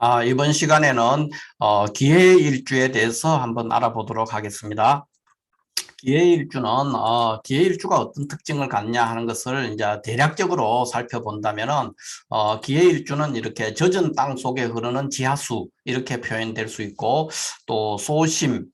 아, 이번 시간에는 어, 기해일주에 대해서 한번 알아보도록 하겠습니다. 기해일주는 어, 기해일주가 어떤 특징을 갖냐 하는 것을 이제 대략적으로 살펴본다면은 어, 기해일주는 이렇게 젖은 땅 속에 흐르는 지하수 이렇게 표현될 수 있고 또 소심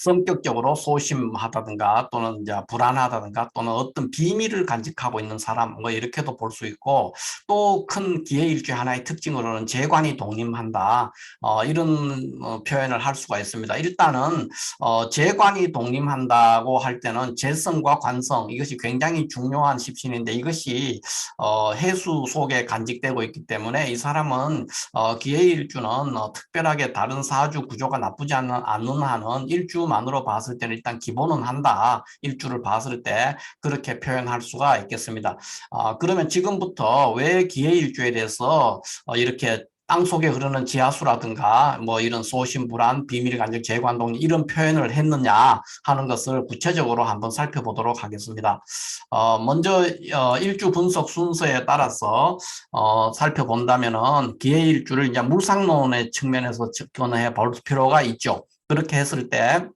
성격적으로 소심하다든가 또는 이제 불안하다든가 또는 어떤 비밀을 간직하고 있는 사람 뭐 이렇게도 볼 수 있고 또 큰 기회일주의 하나의 특징으로는 재관이 독립한다 어, 이런 어, 표현을 할 수가 있습니다. 일단은 어, 재관이 독립한다고 할 때는 재성과 관성 이것이 굉장히 중요한 십신인데 이것이 어, 해수 속에 간직되고 있기 때문에 이 사람은 어, 기회일주는 어, 특별하게 다른 사주 구조가 나쁘지 않은, 않는 한은 일주 만으로 봤을 때는 일단 기본은 한다. 일주를 봤을 때 그렇게 표현할 수가 있겠습니다. 아, 그러면 지금부터 왜 기회일주에 대해서 어, 이렇게 땅 속에 흐르는 지하수라든가 뭐 이런 소신불안, 비밀간접, 재관동 이런 표현을 했느냐 하는 것을 구체적으로 한번 살펴보도록 하겠습니다. 어, 먼저 어, 일주 분석 순서에 따라서 어, 살펴본다면은 기해일주를 이제 물상론의 측면에서 접근해 볼 필요가 있죠. 그렇게 했을 때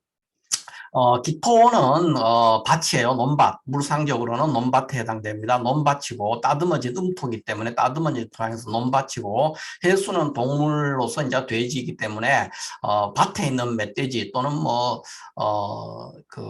어, 기토는 어, 밭이에요. 논밭. 물상적으로는 논밭에 해당됩니다. 논밭이고 따듬어진 음토기 때문에 따듬어진 토양에서 논밭이고 해수는 동물로서 이제 돼지이기 때문에 어, 밭에 있는 멧돼지 또는 뭐 어, 그,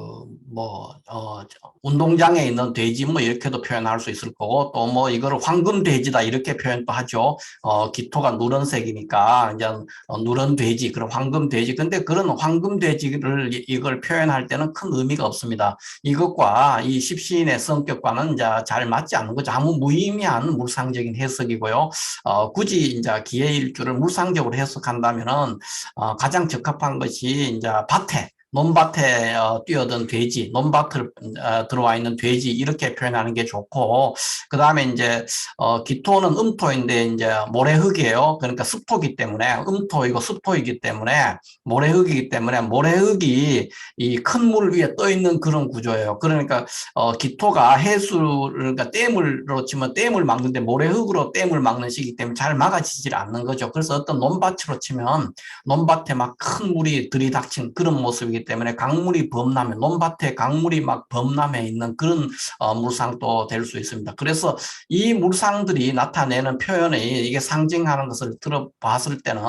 뭐, 어, 운동장에 있는 돼지 뭐 이렇게도 표현할 수 있을 거고 또 뭐 이거를 황금 돼지다 이렇게 표현도 하죠. 어, 기토가 누런색이니까 이제 어, 누런 돼지, 그런 황금 돼지. 근데 그런 황금 돼지를 이- 이걸 표현 할 때는 큰 의미가 없습니다. 이것과 이 십시인의 성격과는 이제 잘 맞지 않는 거죠. 아무 무의미한 물상적인 해석이고요. 어, 굳이 이제 기해일주를 물상적으로 해석한다면은 어, 가장 적합한 것이 이제 밭에 논밭에 어, 뛰어든 돼지, 논밭을 어, 들어와 있는 돼지 이렇게 표현하는 게 좋고 그 다음에 이제 어, 기토는 음토인데 이제 모래흙이에요. 그러니까 습토기 때문에 음토이고 습토이기 때문에 모래흙이기 때문에 모래흙이 이 큰 물 위에 떠 있는 그런 구조예요. 그러니까 어, 기토가 해수를 그러니까 댐으로 치면 댐을 막는데 모래흙으로 댐을 막는 시기 때문에 잘 막아지질 않는 거죠. 그래서 어떤 논밭으로 치면 논밭에 막 큰 물이 들이닥친 그런 모습이기 때문에 강물이 범람해 논밭에 강물이 막 범람해 있는 그런 어, 물상도 될 수 있습니다. 그래서 이 물상들이 나타내는 표현이 이게 상징하는 것을 들어봤을 때는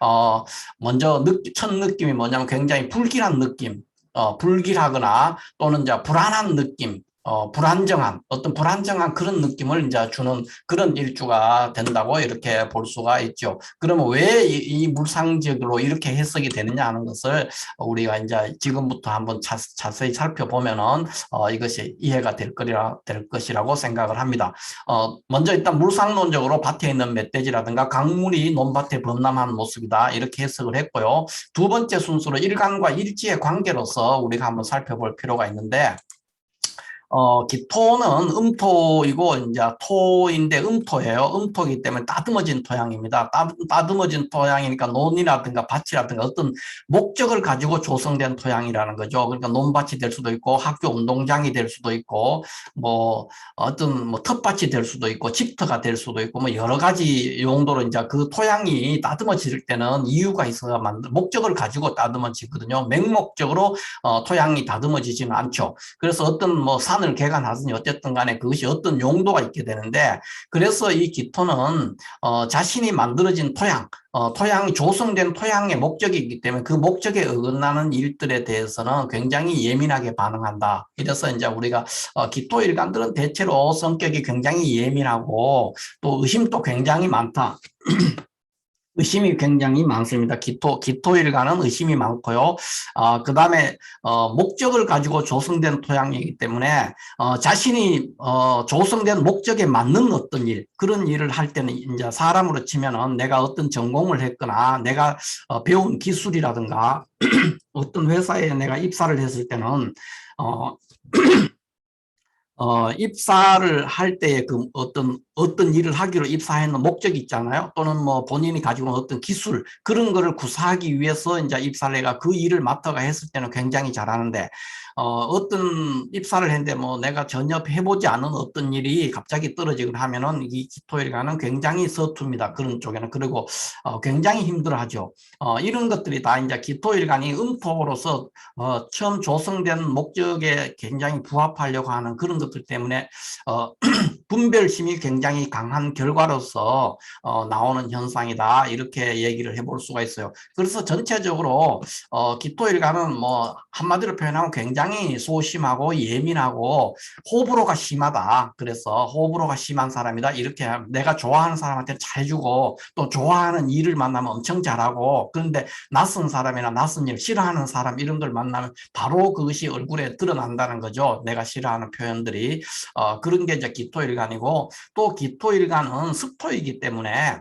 어 먼저 느, 첫 느낌이 뭐냐면 굉장히 불길한 느낌, 어 불길하거나 또는 이제 불안한 느낌. 어, 불안정한, 어떤 불안정한 그런 느낌을 이제 주는 그런 일주가 된다고 이렇게 볼 수가 있죠. 그러면 왜 이 물상적으로 이렇게 해석이 되느냐 하는 것을 우리가 이제 지금부터 한번 자, 자세히 살펴보면은 어, 이것이 이해가 될 거리라 될 것이라고 생각을 합니다. 어, 먼저 일단 물상론적으로 밭에 있는 멧돼지라든가 강물이 논밭에 범람한 모습이다 이렇게 해석을 했고요. 두 번째 순서로 일간과 일지의 관계로서 우리가 한번 살펴볼 필요가 있는데. 어, 기토는 음토이고, 이제 토인데 음토예요. 음토이기 때문에 따듬어진 토양입니다. 따, 따듬어진 토양이니까 논이라든가 밭이라든가 어떤 목적을 가지고 조성된 토양이라는 거죠. 그러니까 논밭이 될 수도 있고, 학교 운동장이 될 수도 있고, 뭐, 어떤 뭐 텃밭이 될 수도 있고, 집터가 될 수도 있고, 뭐 여러 가지 용도로 이제 그 토양이 따듬어질 때는 이유가 있어야 만들, 목적을 가지고 따듬어지거든요. 맹목적으로 어, 토양이 다듬어지지는 않죠. 그래서 어떤 뭐산 을 개간하든지 어쨌든 간에 그것이 어떤 용도가 있게 되는데 그래서 이 기토는 어, 자신이 만들어진 토양, 어, 토양이 조성된 토양의 목적이기 때문에 그 목적에 어긋나는 일들에 대해서는 굉장히 예민하게 반응한다. 이래서 이제 우리가 어, 기토 일간들은 대체로 성격이 굉장히 예민하고 또 의심도 굉장히 많다. 의심이 굉장히 많습니다. 기토, 기토일간은 의심이 많고요. 어, 그 다음에, 어, 목적을 가지고 조성된 토양이기 때문에, 어, 자신이, 어, 조성된 목적에 맞는 어떤 일, 그런 일을 할 때는 이제 사람으로 치면은 내가 어떤 전공을 했거나 내가 어, 배운 기술이라든가 어떤 회사에 내가 입사를 했을 때는, 어, 어, 입사를 할 때의 그 어떤 어떤 일을 하기로 입사했는 목적이 있잖아요. 또는 뭐 본인이 가지고 있는 어떤 기술 그런 거를 구사하기 위해서 이제 입사를 해가 그 일을 맡아가 했을 때는 굉장히 잘하는데 어, 어떤 입사를 했는데 뭐 내가 전혀 해보지 않은 어떤 일이 갑자기 떨어지거나 하면은 이 기토일간은 굉장히 서툽니다. 그런 쪽에는 그리고 어, 굉장히 힘들어하죠. 어, 이런 것들이 다 이제 기토일간이 음토로서 어, 처음 조성된 목적에 굉장히 부합하려고 하는 그런 것들 때문에 어, 분별심이 굉장히 강한 결과로서 어, 나오는 현상이다 이렇게 얘기를 해볼 수가 있어요. 그래서 전체적으로 어, 기토일간은 뭐 한마디로 표현하면 굉장히 소심하고 예민하고 호불호가 심하다. 그래서 호불호가 심한 사람이다. 이렇게 내가 좋아하는 사람한테 잘해주고 또 좋아하는 일을 만나면 엄청 잘하고 그런데 낯선 사람이나 낯선 일 싫어하는 사람 걸 만나면 바로 그것이 얼굴에 드러난다는 거죠. 내가 싫어하는 표현들이 어, 그런 게 이제 기토일간 이고 또 기토일간은 습토이기 때문에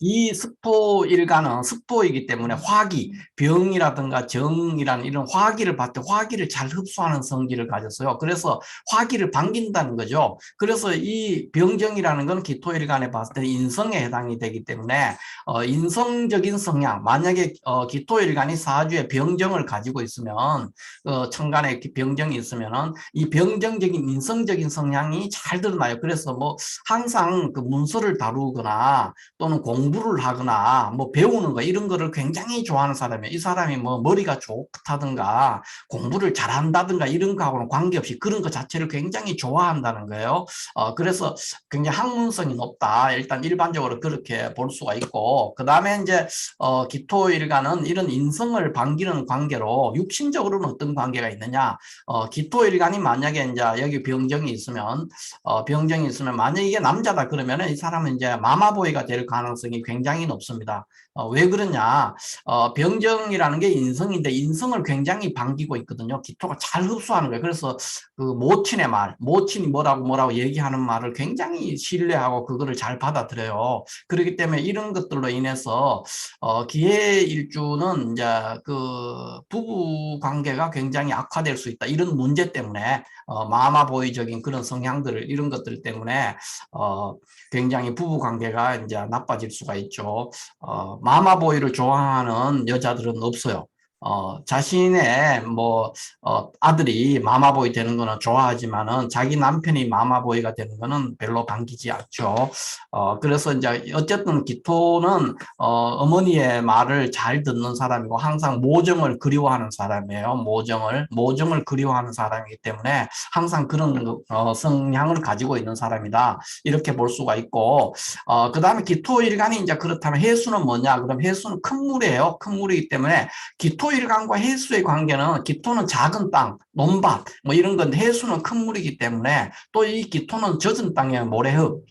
이 습토일간은 습토이기 때문에 화기, 병이라든가 정이라는 이런 화기를 받을 때 화기를 잘 흡수하는 성질을 가졌어요. 그래서 화기를 반긴다는 거죠. 그래서 이 병정이라는 건 기토일간에 봤을 때 인성에 해당이 되기 때문에 어, 인성적인 성향, 만약에 어, 기토일간이 사주에 병정을 가지고 있으면 어, 천간에 병정이 있으면은 이 병정적인 인성적인 성향이 잘 드러나요. 그래서 뭐 항상 그 문서를 다루거나 또는 공 공부를 하거나 뭐 배우는 거 이런 거를 굉장히 좋아하는 사람이에요. 이 사람이 뭐 머리가 좋다든가 공부를 잘한다든가 이런 거하고는 관계없이 그런 것 자체를 굉장히 좋아한다는 거예요. 어, 그래서 굉장히 학문성이 높다. 일단 일반적으로 그렇게 볼 수가 있고 그 다음에 이제 어, 기토일간은 이런 인성을 반기는 관계로 육신적으로는 어떤 관계가 있느냐 어, 기토일간이 만약에 이제 여기 병정이 있으면 어, 병정이 있으면 만약에 이게 남자다 그러면 이 사람은 이제 마마보이가 될 가능성이 굉장히 높습니다. 어, 왜 그러냐? 어, 병정이라는 게 인성인데 인성을 굉장히 반기고 있거든요. 기토가 잘 흡수하는 거예요. 그래서 그 모친의 말, 모친이 뭐라고 뭐라고 얘기하는 말을 굉장히 신뢰하고 그거를 잘 받아들여요. 그렇기 때문에 이런 것들로 인해서 어, 기회 일주는 이제 그 부부 관계가 굉장히 악화될 수 있다. 이런 문제 때문에 어, 마마보이적인 그런 성향들을 이런 것들 때문에 어, 굉장히 부부 관계가 이제 나빠질 수가 있죠. 어, 마마보이를 좋아하는 여자들은 없어요. 어, 자신의 뭐, 어, 아들이 마마보이 되는 거는 좋아하지만은 자기 남편이 마마보이가 되는 거는 별로 반기지 않죠. 어, 그래서 이제 어쨌든 기토는, 어, 어머니의 말을 잘 듣는 사람이고 항상 모정을 그리워하는 사람이에요. 모정을, 모정을 그리워하는 사람이기 때문에 항상 그런, 어, 성향을 가지고 있는 사람이다. 이렇게 볼 수가 있고, 어, 그 다음에 기토 일간이 이제 그렇다면 해수는 뭐냐? 그럼 해수는 큰 물이에요. 큰 물이기 때문에 기토 기토일간과 해수의 관계는 기토는 작은 땅, 논밭 뭐 이런 건데 해수는 큰 물이기 때문에 또 이 기토는 젖은 땅에 모래흙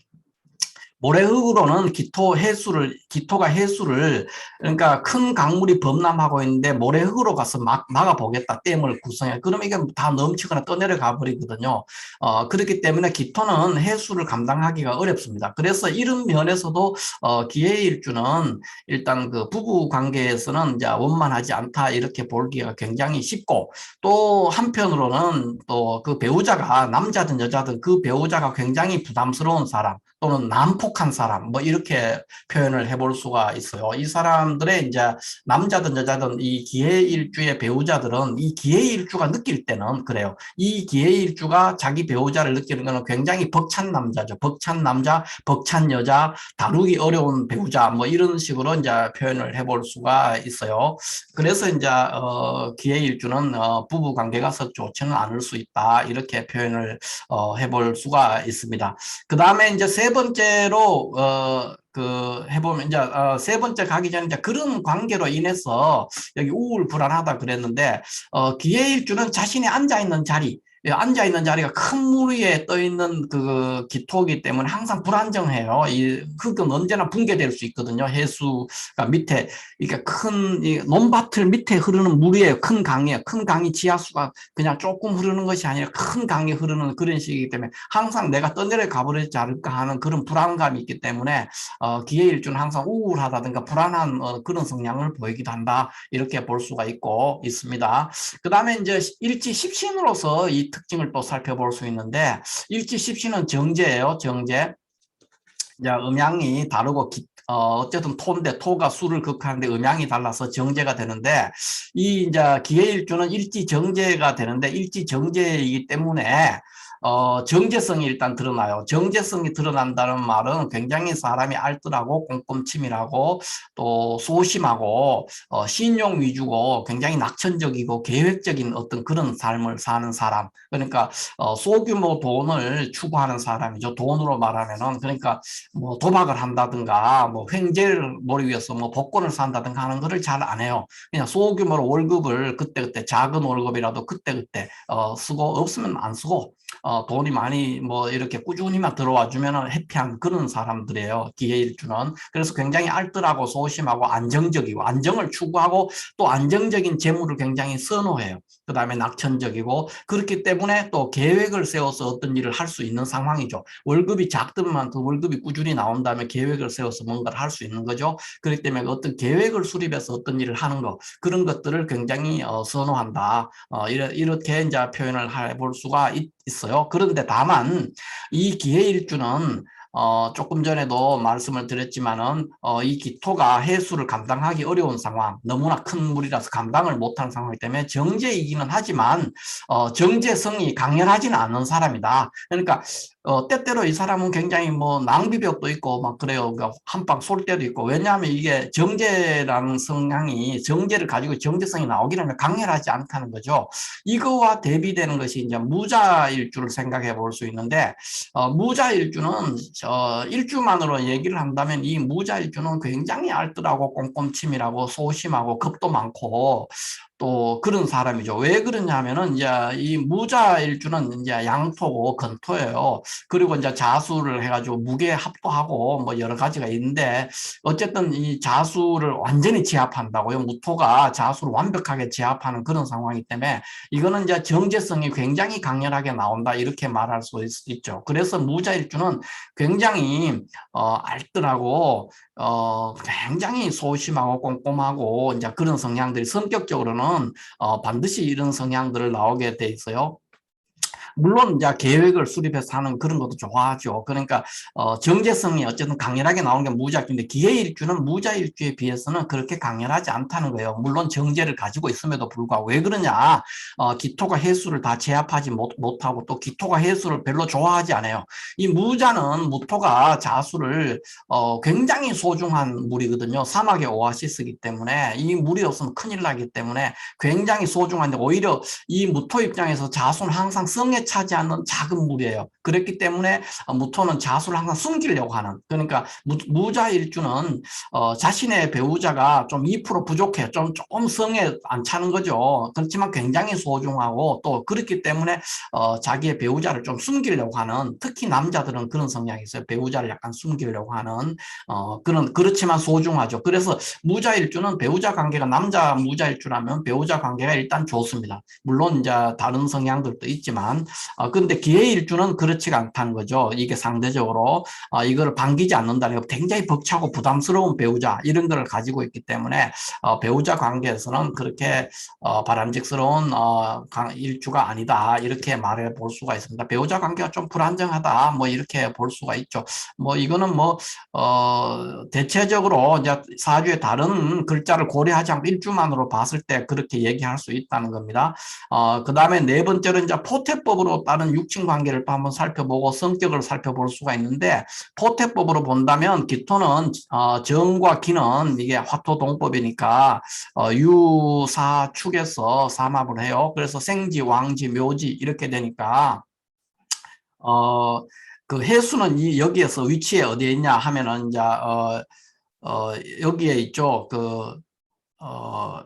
모래흙으로는 기토 해수를 기토가 해수를 그러니까 큰 강물이 범람하고 있는데 모래흙으로 가서 막 막아 보겠다 댐을 구성해. 그러면 이게 다 넘치거나 떠내려가 버리거든요. 어 그렇기 때문에 기토는 해수를 감당하기가 어렵습니다. 그래서 이런 면에서도 어 기해일주는 일단 그 부부 관계에서는 이제 원만하지 않다 이렇게 볼기가 굉장히 쉽고 또 한편으로는 또 그 배우자가 남자든 여자든 그 배우자가 굉장히 부담스러운 사람 또는 난폭한 사람 뭐 이렇게 표현을 해볼 수가 있어요. 이 사람들의 이제 남자든 여자든 이 기해일주의 배우자들은 이 기해일주가 느낄 때는 그래요. 이 기해일주가 자기 배우자를 느끼는 것은 굉장히 벅찬 남자죠. 벅찬 남자, 벅찬 여자, 다루기 어려운 배우자 뭐 이런 식으로 이제 표현을 해볼 수가 있어요. 그래서 이제 어, 기해일주는 어, 부부 관계가 썩 좋지는 않을 수 있다 이렇게 표현을 어, 해볼 수가 있습니다. 그 다음에 이제 세 번째로 어, 그 해보면 이제 어, 세 번째 가기 전에 이제 그런 관계로 인해서 여기 우울 불안하다 그랬는데 어, 기회일주는 자신이 앉아 있는 자리 예, 앉아 있는 자리가 큰 물 위에 떠 있는 그 기토이기 때문에 항상 불안정해요. 이 흙은 언제나 붕괴될 수 있거든요. 해수가 밑에 이게 큰 이 논밭을 밑에 흐르는 물이에요. 큰 강이에요. 큰 강이 지하수가 그냥 조금 흐르는 것이 아니라 큰 강이 흐르는 그런 식이기 때문에 항상 내가 떠내려 가버리지 않을까 하는 그런 불안감이 있기 때문에 어, 기회일주는 항상 우울하다든가 불안한 어, 그런 성향을 보이기도 한다. 이렇게 볼 수가 있고 있습니다. 그 다음에 이제 일지 십신으로서 이 특징을 또 살펴볼 수 있는데 일지 십신은 정제예요. 정제. 이제 음양이 다르고 기, 어, 어쨌든 토인데 토가 수를 극하는데 음양이 달라서 정제가 되는데 이 이제 기해일주는 일지 정제가 되는데 일지 정제이기 때문에 어, 정제성이 일단 드러나요. 정제성이 드러난다는 말은 굉장히 사람이 알뜰하고 꼼꼼치밀하고 또 소심하고 어, 신용 위주고 굉장히 낙천적이고 계획적인 어떤 그런 삶을 사는 사람. 그러니까 어, 소규모 돈을 추구하는 사람이죠. 돈으로 말하면은 그러니까 뭐 도박을 한다든가 뭐 횡재를 머리 위해서 뭐 복권을 산다든가 하는 거를 잘 안 해요. 그냥 소규모로 월급을 그때그때 작은 월급이라도 그때그때 어, 쓰고 없으면 안 쓰고 어, 돈이 많이 뭐 이렇게 꾸준히만 들어와 주면은 해피한 그런 사람들이에요. 기회일주는. 그래서 굉장히 알뜰하고 소심하고 안정적이고 안정을 추구하고 또 안정적인 재물을 굉장히 선호해요. 그 다음에 낙천적이고 그렇기 때문에 또 계획을 세워서 어떤 일을 할 수 있는 상황이죠. 월급이 작더만 그 월급이 꾸준히 나온 다음에 계획을 세워서 뭔가를 할 수 있는 거죠. 그렇기 때문에 어떤 계획을 수립해서 어떤 일을 하는 거 그런 것들을 굉장히 어, 선호한다. 어, 이렇게 이제 표현을 해볼 수가 있, 있어요. 그런데 다만 이 기회일주는 어, 조금 전에도 말씀을 드렸지만은 어, 이 기토가 해수를 감당하기 어려운 상황, 너무나 큰 물이라서 감당을 못하는 상황이기 때문에 정제이기는 하지만 어, 정제성이 강렬하지는 않은 사람이다. 그러니까 어, 때때로 이 사람은 굉장히 뭐 낭비벽도 있고 막 그래요. 그러니까 한방 쏠 때도 있고. 왜냐하면 이게 정제라는 성향이 정제를 가지고 정제성이 나오기는 강렬하지 않다는 거죠. 이거와 대비되는 것이 이제 무자일주를 생각해 볼 수 있는데, 어, 무자일주는 어, 일주만으로 얘기를 한다면 이 무자 일주는 굉장히 알뜰하고 꼼꼼치밀하고 소심하고 겁도 많고 또 그런 사람이죠. 왜 그러냐면은 이제 이 무자일주는 이제 양토고 건토예요. 그리고 이제 자수를 해가지고 무게 합도하고 뭐 여러 가지가 있는데 어쨌든 이 자수를 완전히 제압한다고요. 무토가 자수를 완벽하게 제압하는 그런 상황이기 때문에 이거는 이제 정제성이 굉장히 강렬하게 나온다 이렇게 말할 수 있, 죠 그래서 무자일주는 굉장히 어, 알뜰하고 어, 굉장히 소심하고 꼼꼼하고 이제 그런 성향들이 성격적으로는 어, 반드시 이런 성향들을 나오게 돼 있어요. 물론 이제 계획을 수립해서 하는 그런 것도 좋아하죠. 그러니까 어, 정제성이 어쨌든 강렬하게 나오는 게 무자일주인데 기해일주는 무자일주에 비해서는 그렇게 강렬하지 않다는 거예요. 물론 정제를 가지고 있음에도 불구하고 왜 그러냐? 어, 기토가 해수를 다 제압하지 못, 못하고 또 기토가 해수를 별로 좋아하지 않아요. 이 무자는 무토가 자수를 어, 굉장히 소중한 물이거든요. 사막의 오아시스이기 때문에 이 물이 없으면 큰일 나기 때문에 굉장히 소중한데 오히려 이 무토 입장에서 자수는 항상 성에 차지하는 작은 물이에요. 그렇기 때문에 무토는 자수를 항상 숨기려고 하는 그러니까 무, 자일주는 어, 자신의 배우자가 좀 2% 부족해 좀 조금 성에 안 차는 거죠. 그렇지만 굉장히 소중하고 또 그렇기 때문에 어, 자기의 배우자를 좀 숨기려고 하는 특히 남자들은 그런 성향이 있어요. 배우자를 약간 숨기려고 하는 어, 그런 그렇지만 소중하죠. 그래서 무자일주는 배우자 관계가 남자 무자일주라면 배우자 관계가 일단 좋습니다. 물론 이제 다른 성향들도 있지만 어, 근데 기회 일주는 그렇지가 않다는 거죠. 이게 상대적으로 어, 이거를 반기지 않는다는 거 굉장히 벅차고 부담스러운 배우자 이런 거를 가지고 있기 때문에 어, 배우자 관계에서는 그렇게 어, 바람직스러운 어, 일주가 아니다 이렇게 말해 볼 수가 있습니다. 배우자 관계가 좀 불안정하다 뭐 이렇게 볼 수가 있죠. 뭐 이거는 뭐 어, 대체적으로 이제 사주의 다른 글자를 고려하지 않고 일주만으로 봤을 때 그렇게 얘기할 수 있다는 겁니다. 어, 그 다음에 네 번째로 이제 포태법 으로 다른 육친 관계를 또 한번 살펴보고 성격을 살펴볼 수가 있는데 포태법으로 본다면 기토는 어, 정과 기는 이게 화토동법이니까 어, 유사축에서 삼합을 해요. 그래서 생지, 왕지, 묘지 이렇게 되니까 어, 그 해수는 이 여기에서 위치에 어디에 있냐 하면은 이제 어, 어, 여기에 있죠. 그 어,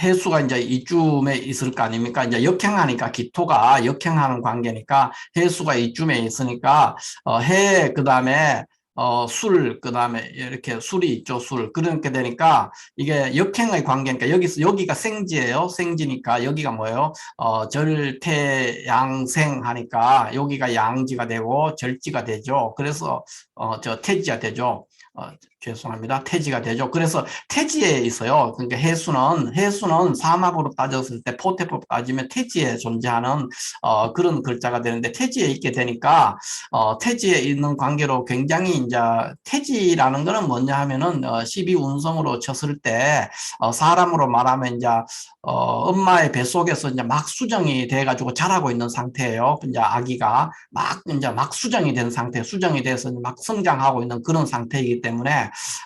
해수가 이제 이쯤에 있을 거 아닙니까? 이제 역행하니까 기토가 역행하는 관계니까 해수가 이쯤에 있으니까 어, 해 그다음에 어, 술, 그 다음에 이렇게 술이 있죠, 술. 그렇게 되니까 이게 역행의 관계니까 여기서, 여기가 생지예요. 생지니까 여기가 뭐예요? 어, 절태, 양생 하니까 여기가 양지가 되고 절지가 되죠. 그래서, 어, 저 태지가 되죠. 어, 죄송합니다. 태지가 되죠. 그래서 태지에 있어요. 그러니까 해수는 해수는 사막으로 따졌을 때 포태법 따지면 태지에 존재하는 어, 그런 글자가 되는데 태지에 있게 되니까 어, 태지에 있는 관계로 굉장히 이제 태지라는 거는 뭐냐 하면은 어, 12운성으로 쳤을 때 어, 사람으로 말하면 이제 어, 엄마의 뱃속에서 이제 막 수정이 돼 가지고 자라고 있는 상태예요. 이제 아기가 막 이제 막 수정이 된 상태, 수정이 돼서 막 성장하고 있는 그런 상태이기 때문에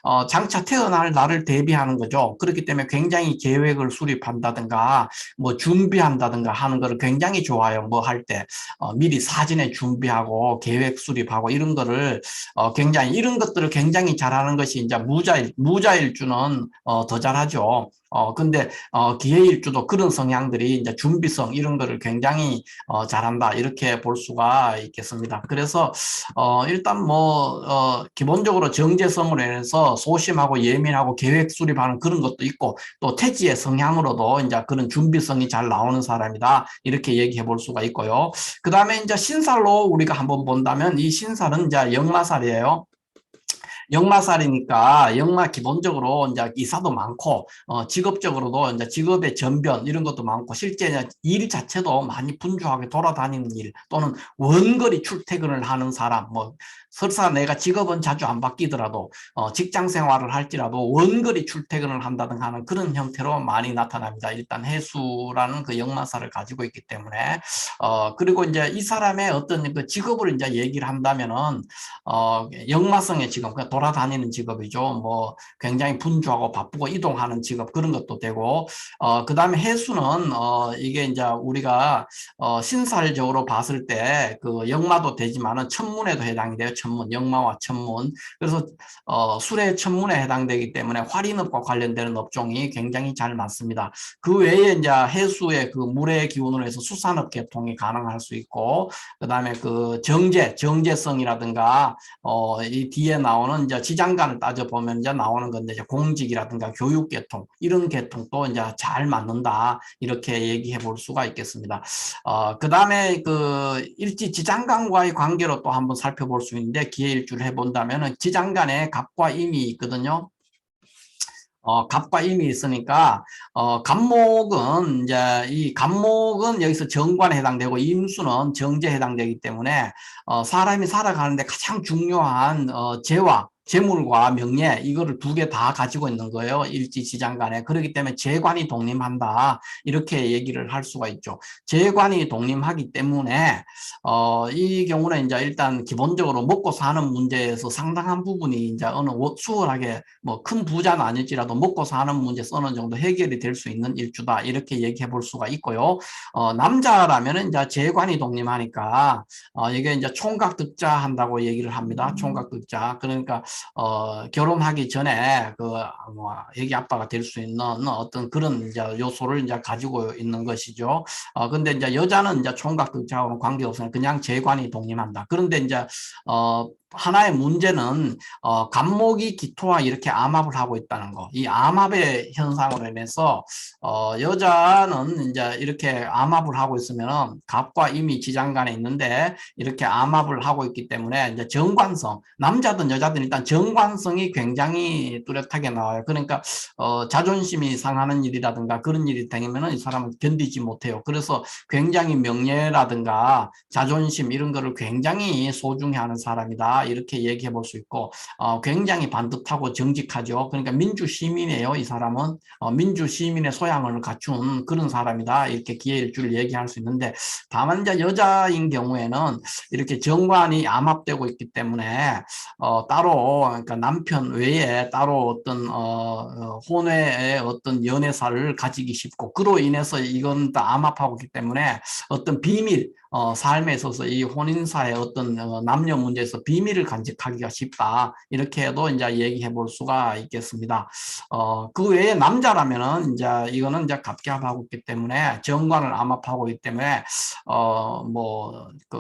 어, 장차 태어날 날을 대비하는 거죠. 그렇기 때문에 굉장히 계획을 수립한다든가 뭐 준비한다든가 하는 거를 굉장히 좋아요. 뭐 할 때 어, 미리 사진에 준비하고 계획 수립하고 이런 거를 어, 굉장히 이런 것들을 굉장히 잘하는 것이 이제 무자일 무자일주는 어, 더 잘하죠. 어, 근데, 어, 기회일주도 그런 성향들이 이제 준비성 이런 거를 굉장히, 어, 잘한다. 이렇게 볼 수가 있겠습니다. 그래서, 어, 일단 뭐, 어, 기본적으로 정제성으로 인해서 소심하고 예민하고 계획 수립하는 그런 것도 있고, 또 태지의 성향으로도 이제 그런 준비성이 잘 나오는 사람이다. 이렇게 얘기해 볼 수가 있고요. 그 다음에 이제 신살로 우리가 한번 본다면 이 신살은 이제 역마살이에요. 역마살이니까 역마 기본적으로 이제 이사도 많고 어, 직업적으로도 이제 직업의 전변 이런 것도 많고 실제 일 자체도 많이 분주하게 돌아다니는 일 또는 원거리 출퇴근을 하는 사람 뭐 설사 내가 직업은 자주 안 바뀌더라도 어, 직장 생활을 할지라도 원거리 출퇴근을 한다든가 하는 그런 형태로 많이 나타납니다. 일단 해수라는 그 역마사를 가지고 있기 때문에 어, 그리고 이제 이 사람의 어떤 그 직업을 이제 얘기를 한다면은 어, 역마성의 직업, 그러니까 돌아다니는 직업이죠. 뭐 굉장히 분주하고 바쁘고 이동하는 직업 그런 것도 되고 어, 그 다음에 해수는 어, 이게 이제 우리가 어, 신살적으로 봤을 때 그 역마도 되지만은 천문에도 해당이 돼요. 천문, 역마와 천문. 그래서 어, 술의 천문에 해당되기 때문에 활인업과 관련되는 업종이 굉장히 잘 맞습니다. 그 외에 이제 해수의 그 물의 기운으로 해서 수산업 개통이 가능할 수 있고, 그 다음에 그 정제, 정제성이라든가 어, 이 뒤에 나오는 이제 지장간을 따져 보면 이제 나오는 건데 이제 공직이라든가 교육 계통 이런 계통도 이제 잘 맞는다 이렇게 얘기해 볼 수가 있겠습니다. 어, 그 다음에 그 일지 지장간과의 관계로 또 한번 살펴볼 수 있는데. 있는데 기회일주를 해본다면 지장간에 갑과 임이 있거든요. 어, 갑과 임이 있으니까, 어, 갑목은, 이제, 이 갑목은 여기서 정관에 해당되고, 임수는 정제에 해당되기 때문에, 어, 사람이 살아가는데 가장 중요한, 어, 재화, 재물과 명예 이거를 두 개 다 가지고 있는 거예요. 일지지장 간에. 그렇기 때문에 재관이 독립한다. 이렇게 얘기를 할 수가 있죠. 재관이 독립하기 때문에 어, 이 경우는 이제 일단 기본적으로 먹고 사는 문제에서 상당한 부분이 이제 어느 수월하게 뭐 큰 부자는 아닐지라도 먹고 사는 문제에서 어느 정도 해결이 될 수 있는 일주다. 이렇게 얘기해 볼 수가 있고요. 어, 남자라면은 이제 재관이 독립하니까 어, 이게 이제 총각 득자 한다고 얘기를 합니다. 총각 득자. 그러니까 어, 결혼하기 전에 그 뭐 애기 아빠가 될 수 있는 어떤 그런 이제 요소를 이제 가지고 있는 것이죠. 어, 근데 이제 여자는 이제 총각 극자하고는 관계없으니 그냥 재관이 독립한다. 그런데 이제 어, 하나의 문제는 어, 간목이 기토와 이렇게 암합을 하고 있다는 거. 이 암합의 현상으로 인해서 어, 여자는 이제 이렇게 암합을 하고 있으면 갑과 이미 지장간에 있는데 이렇게 암합을 하고 있기 때문에 이제 정관성 남자든 여자든 일단 정관성이 굉장히 뚜렷하게 나와요. 그러니까 어, 자존심이 상하는 일이라든가 그런 일이 되면은 이 사람은 견디지 못해요. 그래서 굉장히 명예라든가 자존심 이런 거를 굉장히 소중히 하는 사람이다. 이렇게 얘기해 볼 수 있고 어, 굉장히 반듯하고 정직하죠. 그러니까 민주 시민이에요. 이 사람은 어, 민주 시민의 소양을 갖춘 그런 사람이다. 이렇게 기회일주를 얘기할 수 있는데 다만 이제 여자인 경우에는 이렇게 정관이 암압되고 있기 때문에 어, 따로 그러니까 남편 외에 따로 어떤 어, 어 혼외의 어떤 연애사를 가지기 쉽고 그로 인해서 이건 다 암압하고 있기 때문에 어떤 비밀 어, 삶에 있어서 이 혼인사의 어떤 어, 남녀 문제에서 비밀을 간직하기가 쉽다. 이렇게 해도 이제 얘기해 볼 수가 있겠습니다. 어, 그 외에 남자라면은 이제 이거는 이제 갑갑하고 있기 때문에 정관을 암압하고 있기 때문에 어, 뭐, 그,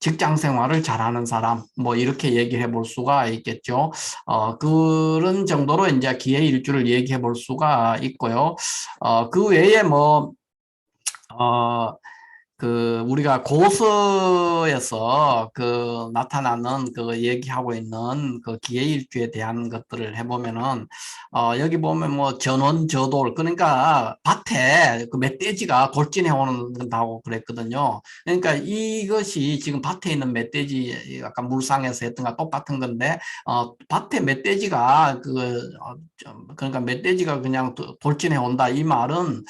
직장 생활을 잘하는 사람, 뭐 이렇게 얘기해 볼 수가 있겠죠. 어, 그런 정도로 이제 기회 일주를 얘기해 볼 수가 있고요. 어, 그 외에 뭐, 어, 그 우리가 고서에서 그 나타나는 그 얘기하고 있는 그 기회일주에 대한 것들을 해보면은 어 여기 보면 뭐 전원 저돌 그러니까 밭에 그 멧돼지가 돌진해 오는다고 그랬거든요. 그러니까 이것이 지금 밭에 있는 멧돼지 약간 물상에서 했던가 똑같은 건데 어 밭에 멧돼지가 그 어, 그러니까 멧돼지가 그냥 돌진해 온다 이 말은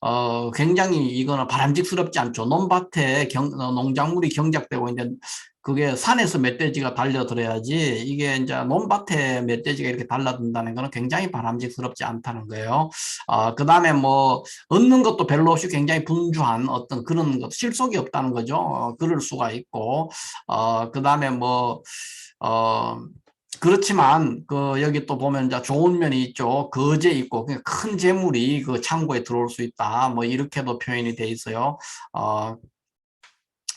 어 굉장히 이거는 바람직스럽지 않죠. 논밭에 경, 어, 농작물이 경작되고 있는데 그게 산에서 멧돼지가 달려들어야지 이게 이제 논밭에 멧돼지가 이렇게 달라든다는 거는 굉장히 바람직스럽지 않다는 거예요. 어, 그 다음에 뭐 얻는 것도 별로 없이 굉장히 분주한 어떤 그런 것 실속이 없다는 거죠. 어, 그럴 수가 있고 어, 그 다음에 뭐 어, 그렇지만 그 여기 또 보면 이제 좋은 면이 있죠. 거제 있고 큰 재물이 그 창고에 들어올 수 있다. 뭐 이렇게도 표현이 돼 있어요. 어,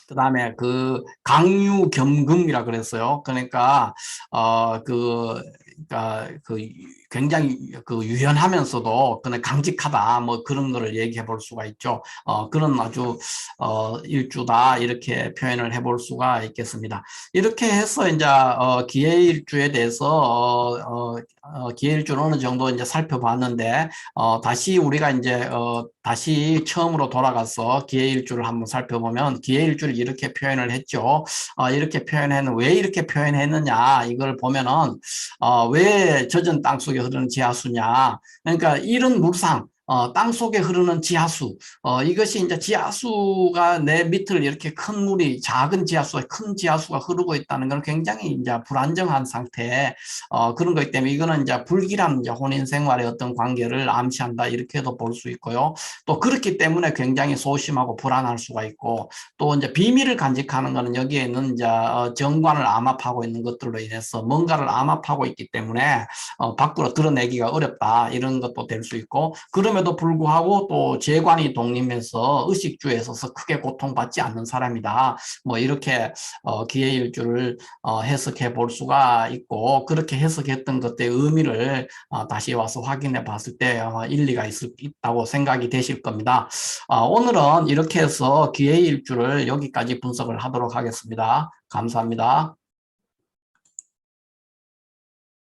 그 다음에 그 강유 겸금이라 그랬어요. 그러니까 어그 그러니까 그 굉장히 그 유연하면서도 그는 강직하다 뭐 그런 거를 얘기해 볼 수가 있죠. 어 그런 아주 어 일주다 이렇게 표현을 해 볼 수가 있겠습니다. 이렇게 해서 이제 어 기회 일주에 대해서 어, 어, 어 기회 일주를 어느 정도 이제 살펴봤는데 어 다시 우리가 이제 어 다시 처음으로 돌아가서 기회 일주를 한번 살펴보면 기회 일주를 이렇게 표현을 했죠. 어 이렇게 표현했는 왜 이렇게 표현했느냐 이걸 보면은 어 왜 젖은 땅 속에 흐르는 지하수냐. 그러니까 이런 물상, 어, 땅 속에 흐르는 지하수, 어, 이것이 이제 지하수가 내 밑을 이렇게 큰 물이 작은 지하수가 큰 지하수가 흐르고 있다는 건 굉장히 이제 불안정한 상태, 어, 그런 거기 때문에 이거는 이제 불길한 이제 혼인 생활의 어떤 관계를 암시한다 이렇게도 볼 수 있고요. 또 그렇기 때문에 굉장히 소심하고 불안할 수가 있고 또 이제 비밀을 간직하는 거는 여기에는 이제 어, 정관을 암압하고 있는 것들로 인해서 뭔가를 암압하고 있기 때문에 어, 밖으로 드러내기가 어렵다 이런 것도 될 수 있고 그러면 그럼에도 불구하고 또 재관이 독립해서 의식주에 있어서 크게 고통받지 않는 사람이다. 뭐 이렇게 어, 기회일주를 어, 해석해 볼 수가 있고 그렇게 해석했던 것의 의미를 어, 다시 와서 확인해 봤을 때 어, 일리가 있, 있다고 생각이 되실 겁니다. 어, 오늘은 이렇게 해서 기회일주를 여기까지 분석을 하도록 하겠습니다. 감사합니다.